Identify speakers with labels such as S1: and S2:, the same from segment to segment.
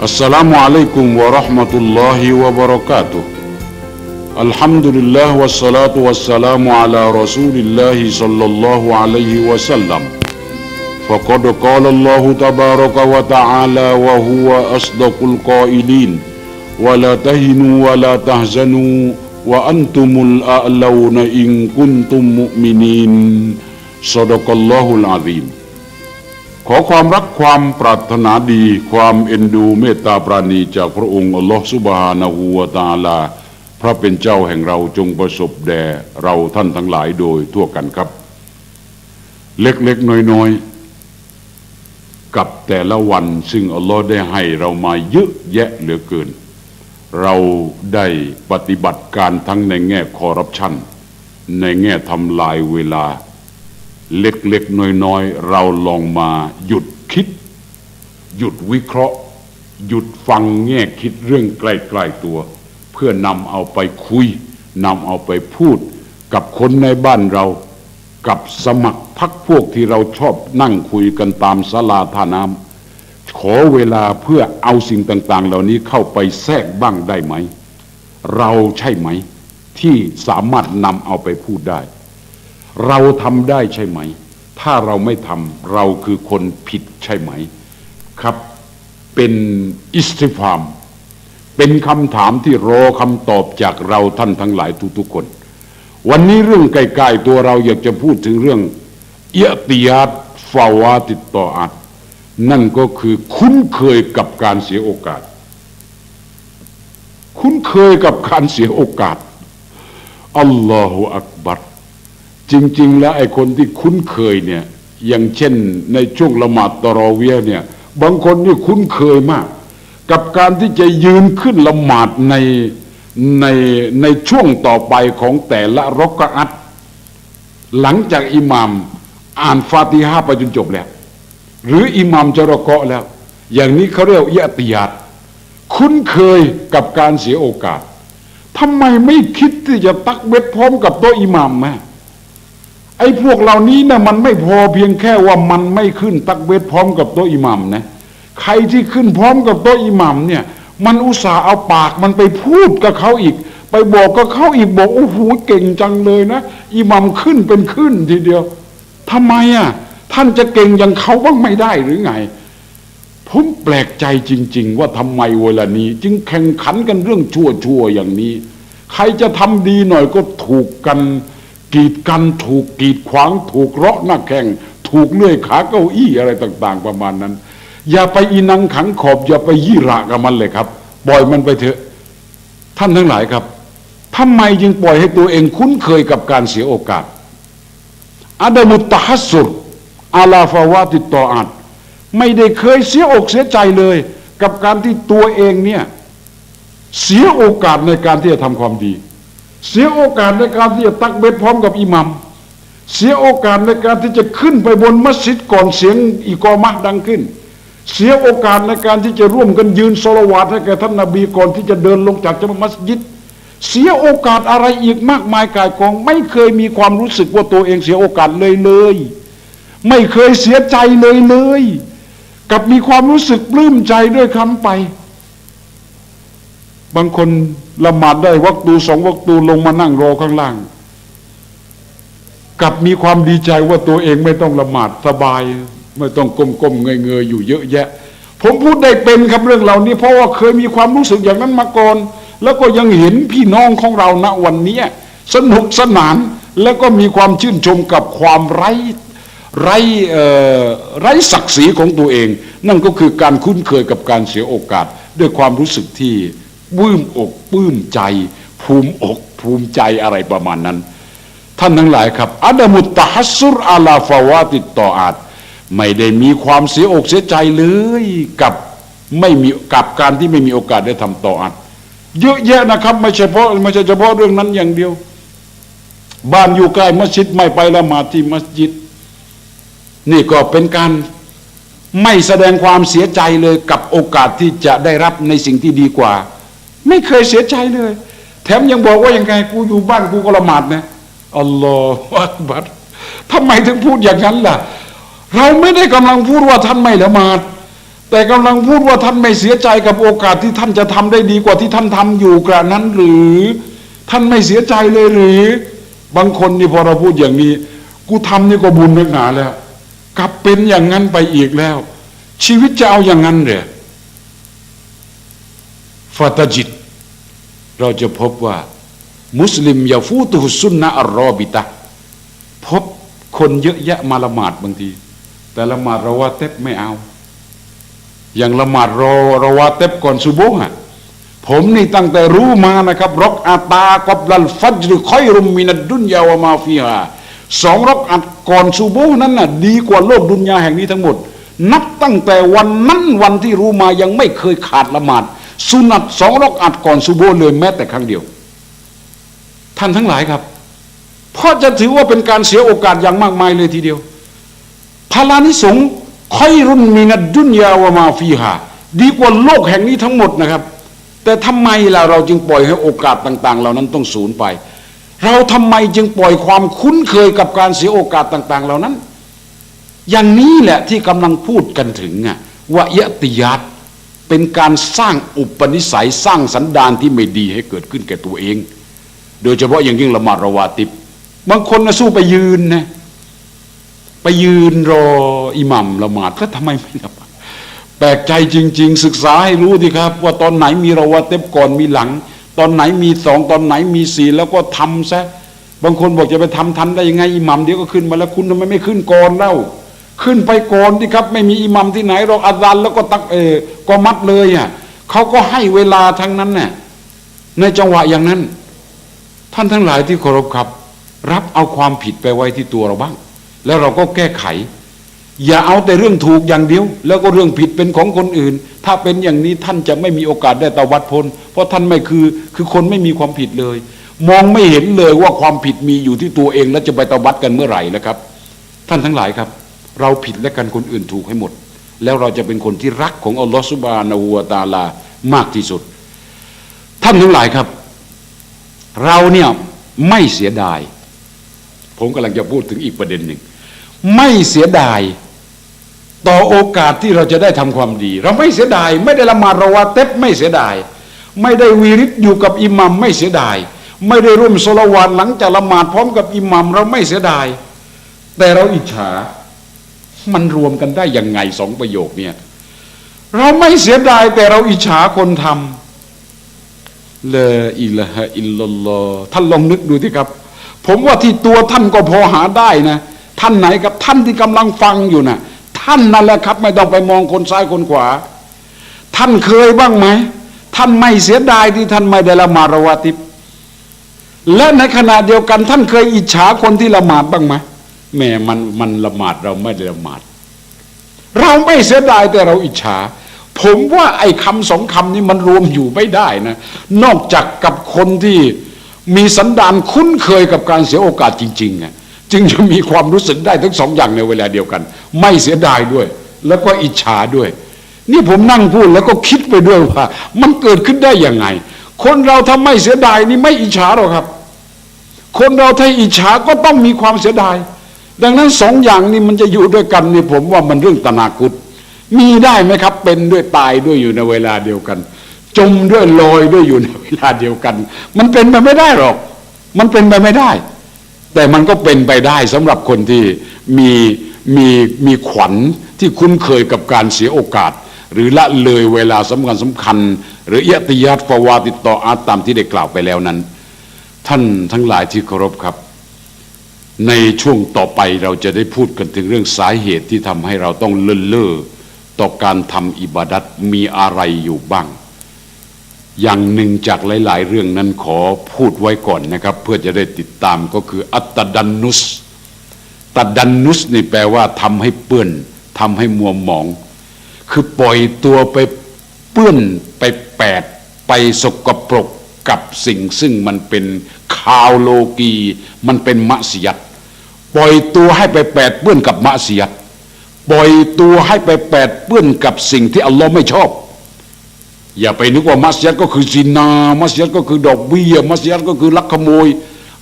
S1: السلام عليكم ورحمة الله وبركاته. الحمد لله والصلاة والسلام على رسول الله صلى الله عليه وسلم. فقد قال الله تبارك وتعالى وهو أصدق القائلين ولا تهنوا ولا تحزنوا وأنتم الأعلون إن كنتم مؤمنين. صدق الله العظيم. ขอความรักความปรารถนาดี ความเอ็นดูเมตตาปราณีจากพระองค์อัลลอฮฺสุบฮานะฮูวตาลา พระเป็นเจ้าแห่งเราจงประสบแด่เราท่านทั้งหลายโดยทั่วกันครับ เล็กๆน้อยๆ กับแต่ละวันซึ่งอัลลอฮ์ได้ให้เรามาเยอะแยะเหลือเกิน เราได้ปฏิบัติการทั้งในแง่คอร์รัปชันในแง่ทำลายเวลา เล็กๆน้อยๆเราลองมาหยุดคิด หยุดวิเคราะห์ หยุดฟังแง่คิดเรื่องใกล้ๆตัว เพื่อนำเอาไปคุยนำเอาไปพูด กับคนในบ้านเรากับสมัครพักพวกที่เราชอบนั่งคุยกันตามศาลาท่าน้ำขอเวลาเพื่อเอาสิ่งต่าง ๆ เหล่านี้เข้าไปแทรกบ้างได้ไหม เราใช่ไหม ที่สามารถนำเอาไปพูดได้ เราทำได้ใช่ไหม ถ้าเราไม่ทำเราคือคนผิดใช่ไหม ครับ เป็นอิสติฟาม เป็นคำถามที่รอคำตอบจากเราท่านทั้งหลายทุกๆคน วันนี้เรื่องใกล้ๆตัวเราอยากจะพูดถึงเรื่องเอียติยาตฟาวาติดต่ออัดนั่นก็คือคุ้นเคยกับการเสียโอกาส คุ้นเคยกับการเสียโอกาสอัลลอฮฺอักบัร จริง ๆ แล้วไอ้คนที่คุ้นเคยเนี่ยอย่างเช่นในช่วงละหมาดตรอเวียเนี่ยบางคนนี่คุ้นเคยมาก กับการที่จะยืนขึ้นละหมาดในในในช่วงต่อไปของแต่ละรกอัตหลังจากอิหมามอ่านฟาติฮาไปจนจบแล้ว หรืออิหมามจะรอกะแล้ว อย่างนี้เขาเรียกยะติยาตคุ้นเคยกับการเสียโอกาสทำไมไม่คิดที่จะตักเบ็ดพร้อมกับโต๊ะอิหมามแม่ ไอ้พวกเหล่านี้นะมันไม่พอเพียงแค่ว่ามันไม่ขึ้นตักเบ็ดพร้อมกับโต๊ะอิหมามนะใครที่ขึ้นพร้อมกับโต๊ะอิหมามเนี่ยมันอุตส่าห์เอาปากมันไปพูดกับเขาอีก ไปบอกกับเขาอีกบอกโอ้โหเก่งจังเลยนะอิหมามขึ้นเป็นขึ้นทีเดียวทำไมอะท่านจะเก่งอย่างเขาบ้างไม่ได้หรือไงผมแปลกใจจริง ๆ ว่าทำไมเวลานี้ จึงแข่งขันกันเรื่องชั่วๆอย่างนี้ ใครจะทำดีหน่อยก็ถูกกัน กีดกันถูกกีดขวางถูกเราะหน้าแข่งถูกเลื่อยขาเก้าอี้อะไรต่าง ๆ ประมาณนั้น อย่าไปอีนังขังขอบ อย่าไปยี่ระกับมันเลยครับปล่อยมันไปเถอะ ท่านทั้งหลายครับทำไมจึงปล่อยให้ตัวเองคุ้นเคยกับการเสียโอกาสอาดมุตตะฮัสุรอาลาฟาวาติตออัดไม่ได้เคยเสียอกเสียใจเลย กับการที่ตัวเองเนี่ยเสียโอกาสในการที่จะทำความดี เสียโอกาสในการที่จะตักเบ็ดพร้อมกับอิหมัม เสียโอกาสในการที่จะขึ้นไปบนมัสยิดก่อนเสียงอีกอมะดังขึ้น เสียโอกาสในการที่จะร่วมกันยืนสละวาดให้แก่ท่านนาบีก่อนที่จะเดินลงจากจามมัสยิด เสียโอกาสอะไรอีกมากมายกายกอง ไม่เคยมีความรู้สึกว่าตัวเองเสียโอกาสเลยเลย ไม่เคยเสียใจเลยเลย กับมีความรู้สึกปลื้มใจด้วยคำไป บางคนละหมาดได้วักตูสองวักตูลงมานั่งรอข้างล่างกับมีความดีใจว่าตัวเองไม่ต้องละหมาดสบาย ไม่ต้องก้มๆเงยๆอยู่เยอะแยะ ผมพูดได้เป็นครับเรื่องเหล่านี้เพราะว่าเคยมีความรู้สึกอย่างนั้นมาก่อน แล้วก็ยังเห็นพี่น้องของเราณวันนี้สนุกสนานแล้วก็มีความชื่นชมกับความไร้ไร้ไร้ศักดิ์ศรีของตัวเอง นั่นก็คือการคุ้นเคยกับการเสียโอกาส ด้วยความรู้สึกที่ ปื้มอกปื้มใจ ภูมิอกภูมิใจอะไรประมาณนั้น ท่านทั้งหลายครับอัดมุตตะฮัสซุรอาลาฟาวาติดต่ออาดไม่ได้มีความเสียอกเสียใจเลยกับไม่มีกับการที่ไม่มีโอกาสได้ทำต่ออัดเยอะแยะนะครับ ไม่เฉพาะไม่ใช่เฉพาะเรื่องนั้นอย่างเดียว บ้านอยู่ใกล้มัสยิดไม่ไปละหมาดที่มัสยิด นี่ก็เป็นการไม่แสดงความเสียใจเลยกับโอกาสที่จะได้รับในสิ่งที่ดีกว่า ไม่เคยเสียใจเลย แถมยังบอกว่ายังไงกูอยู่บ้านกูก็ละหมาดนะอัลลอฮฺอักบัรทำไมถึงพูดอย่างนั้นล่ะ เราไม่ได้กำลังพูดว่าท่านไม่ละหมาด แต่กำลังพูดว่าท่านไม่เสียใจกับโอกาสที่ท่านจะทำได้ดีกว่าที่ท่านทำอยู่กระนั้นหรือ ท่านไม่เสียใจเลยหรือ บางคนนี่พอเราพูดอย่างนี้ กูทำนี่ก็บุญนักหนาแล้ว กลับเป็นอย่างนั้นไปอีกแล้ว ชีวิตจะเอาอย่างนั้นเหรอฟาตจิต เราจะพบว่า มุสลิมยาฟูตุฮุสุนนะอัลรอบิตะพบคนเยอะแยะมาละหมาดบางที แต่ละหมาดเราว่าเต็บไม่เอา อย่างละหมาดรอรอวาเต็บก่อนซุบฮ์อะผมนี่ตั้งแต่รู้มานะครับรอกอาตากอบลัลฟัจรค่อยรุมมินัดดุนยาวะมาฟีฮาสองรอกอัดก่อนซุโบฮ์นั้นน่ะดีกว่าโลกดุนยาแห่งนี้ทั้งหมด นับตั้งแต่วันนั้นวันที่รู้มายังไม่เคยขาดละหมาด สุนัตสองรอกอัดก่อนซุโบเลยแม้แต่ครั้งเดียว ท่านทั้งหลายครับ เพราะจะถือว่าเป็นการเสียโอกาสอย่างมากมายเลยทีเดียวพลานิสงค่อยรุนมินัดดุนยาวมาฟีฮาดีกว่าโลกแห่งนี้ทั้งหมดนะครับ แต่ทำไมล่ะเราจึงปล่อยให้โอกาสต่าง ๆ เหล่านั้นต้องสูญไป เราทำไมจึงปล่อยความคุ้นเคยกับการเสียโอกาสต่าง ๆ เหล่านั้น อย่างนี้แหละที่กำลังพูดกันถึงอะว่ายะติยัต เป็นการสร้างอุปนิสัยสร้างสันดานที่ไม่ดีให้เกิดขึ้นแก่ตัวเอง โดยเฉพาะอย่างยิ่งละมาระวาติบบางคนนะสู้ไปยืนนะไปยืนรออิหมัมละหมาดก็ทำไมไม่ละหมาดแปลกใจจริง ๆ ศึกษาให้รู้ดีครับ ว่าตอนไหนมีระวาเต็บก่อนมีหลัง ตอนไหนมีสองตอนไหนมีสี่แล้วก็ทำซะบางคนบอกจะไปทำทันได้ยังไงอิหมัมเดี๋ยวก็ขึ้นมาแล้วคุณทำไมไม่ขึ้นก่อนเล่า ขึ้นไปก่อนดิครับ ไม่มีอิหมัมที่ไหนเราอาจารย์แล้วก็ตักเออก็มัดเลยอะเขาก็ให้เวลาทั้งนั้นน่ะในจังหวะอย่างนั้น ท่านทั้งหลายที่เคารพครับ รับเอาความผิดไปไว้ที่ตัวเราบ้าง แล้วเราก็แก้ไข อย่าเอาแต่เรื่องถูกอย่างเดียว แล้วก็เรื่องผิดเป็นของคนอื่น ถ้าเป็นอย่างนี้ท่านจะไม่มีโอกาสได้ตวัดพ้นเพราะท่านไม่คือคือคนไม่มีความผิดเลย มองไม่เห็นเลยว่าความผิดมีอยู่ที่ตัวเองแล้วจะไปตวัดกันเมื่อไหร่นะครับ ท่านทั้งหลายครับ เราผิดและกันคนอื่นถูกให้หมด แล้วเราจะเป็นคนที่รักของอัลลอฮฺสุบานาหูวะตาลามากที่สุด ท่านทั้งหลายครับ เราเนี่ยไม่เสียดาย ผมกำลังจะพูดถึงอีกประเด็นหนึ่ง ไม่เสียดายต่อโอกาสที่เราจะได้ทำความดี เราไม่เสียดาย ไม่ได้ละหมาดระวาเต็บไม่เสียดาย ไม่ได้วีริตอยู่กับอิหมัมไม่เสียดาย ไม่ได้ร่วมสละวานหลังจากละหมาดพร้อมกับอิหมัมเราไม่เสียดาย แต่เราอิจฉา มันรวมกันได้ยังไงสองประโยคเนี่ยเราไม่เสียดายแต่เราอิจฉาคนทำเลอิลฮะอิลลอฮ์ท่านลองนึกดูสิครับ ผมว่าที่ตัวท่านก็พอหาได้นะ ท่านไหนครับท่านที่กำลังฟังอยู่นะท่านนั่นแหละครับ ไม่ต้องไปมองคนซ้ายคนขวา ท่านเคยบ้างไหมท่านไม่เสียดายที่ท่านไม่ได้ละหมาดระวาติบและในขณะเดียวกัน ท่านเคยอิจฉาคนที่ละหมาดบ้างไหม แม่มันมันละหมาดเราไม่ได้ละหมาด เราไม่เสียดายแต่เราอิจฉา ผมว่าไอ้คำสองคำนี้มันรวมอยู่ไม่ได้นะ นอกจากกับคนที่มีสันดานคุ้นเคยกับการเสียโอกาสจริงๆอะจึงจะมีความรู้สึกได้ทั้งสองอย่างในเวลาเดียวกัน ไม่เสียดายด้วย แล้วก็อิจฉาด้วย นี่ผมนั่งพูดแล้วก็คิดไปด้วยว่า มันเกิดขึ้นได้ยังไง คนเราถ้าไม่เสียดายนี่ไม่อิจฉาหรอกครับ คนเราถ้าอิจฉาก็ต้องมีความเสียดาย ดังนั้นสองอย่างนี้มันจะอยู่ด้วยกันนี่ผมว่ามันเรื่องตนาคุตมีได้ไหมครับ เป็นด้วยตายด้วยอยู่ในเวลาเดียวกัน จมด้วยลอยด้วยอยู่ในเวลาเดียวกัน มันเป็นไปไม่ได้หรอก มันเป็นไปไม่ได้ แต่มันก็เป็นไปได้สำหรับคนที่มีมีมีขวัญที่คุ้นเคยกับการเสียโอกาส หรือละเลยเวลาสำคัญสำคัญ หรือเอยติยัตฟาวาติดต่ออาตามที่ได้กล่าวไปแล้วนั้น ท่านทั้งหลายที่เคารพครับ ในช่วงต่อไปเราจะได้พูดกันถึงเรื่องสาเหตุที่ทำให้เราต้องเลินเล่อต่อการทำอิบาดัตมีอะไรอยู่บ้าง อย่างหนึ่งจากหลาย ๆ เรื่องนั้นขอพูดไว้ก่อนนะครับ เพื่อจะได้ติดตามก็คือ อัตดันนุสตัดดันนุสนี่แปลว่าทำให้เปื้อนทำให้มัวหมอง คือปล่อยตัวไปเปื้อนไปแปดไปสกปรกกับสิ่งซึ่งมันเป็นคาวโลกี มันเป็นมะสยัด ปล่อยตัวให้ไปแปดเปื้อนกับมะสยัดปล่อยตัวให้ไปแปดเปื้อนกับสิ่งที่อัลลอฮ์ไม่ชอบ อย่าไปนึกว่ามัสยิดก็คือซินา มัสยิดก็คือดอกเบี้ยมัสยิดก็คือลักขโมย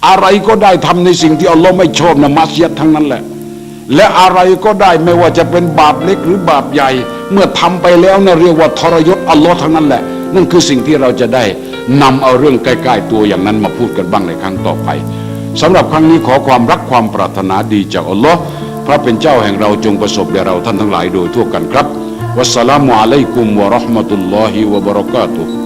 S1: อะไรก็ได้ทำในสิ่งที่อัลลอฮ์ไม่ชอบนะมัสยิดทั้งนั้นแหละ และอะไรก็ได้ไม่ว่าจะเป็นบาปเล็กหรือบาปใหญ่ เมื่อทำไปแล้วนะเรียกว่าทรยศอัลลอฮ์ทั้งนั้นแหละนั่นคือสิ่งที่เราจะได้นำเอาเรื่องใกล้ ๆ ตัวอย่างนั้นมาพูดกันบ้างในครั้งต่อไป สำหรับครั้งนี้ขอความรักความปรารถนาดีจากอัลลอฮ์พระเป็นเจ้าแห่งเราจงประสบแด่เราท่านทั้งหลายโดยทั่วกันครับวัสสลามุอะลัยกุมวะราะห์มะตุลลอฮิวะบะเราะกาตุฮ์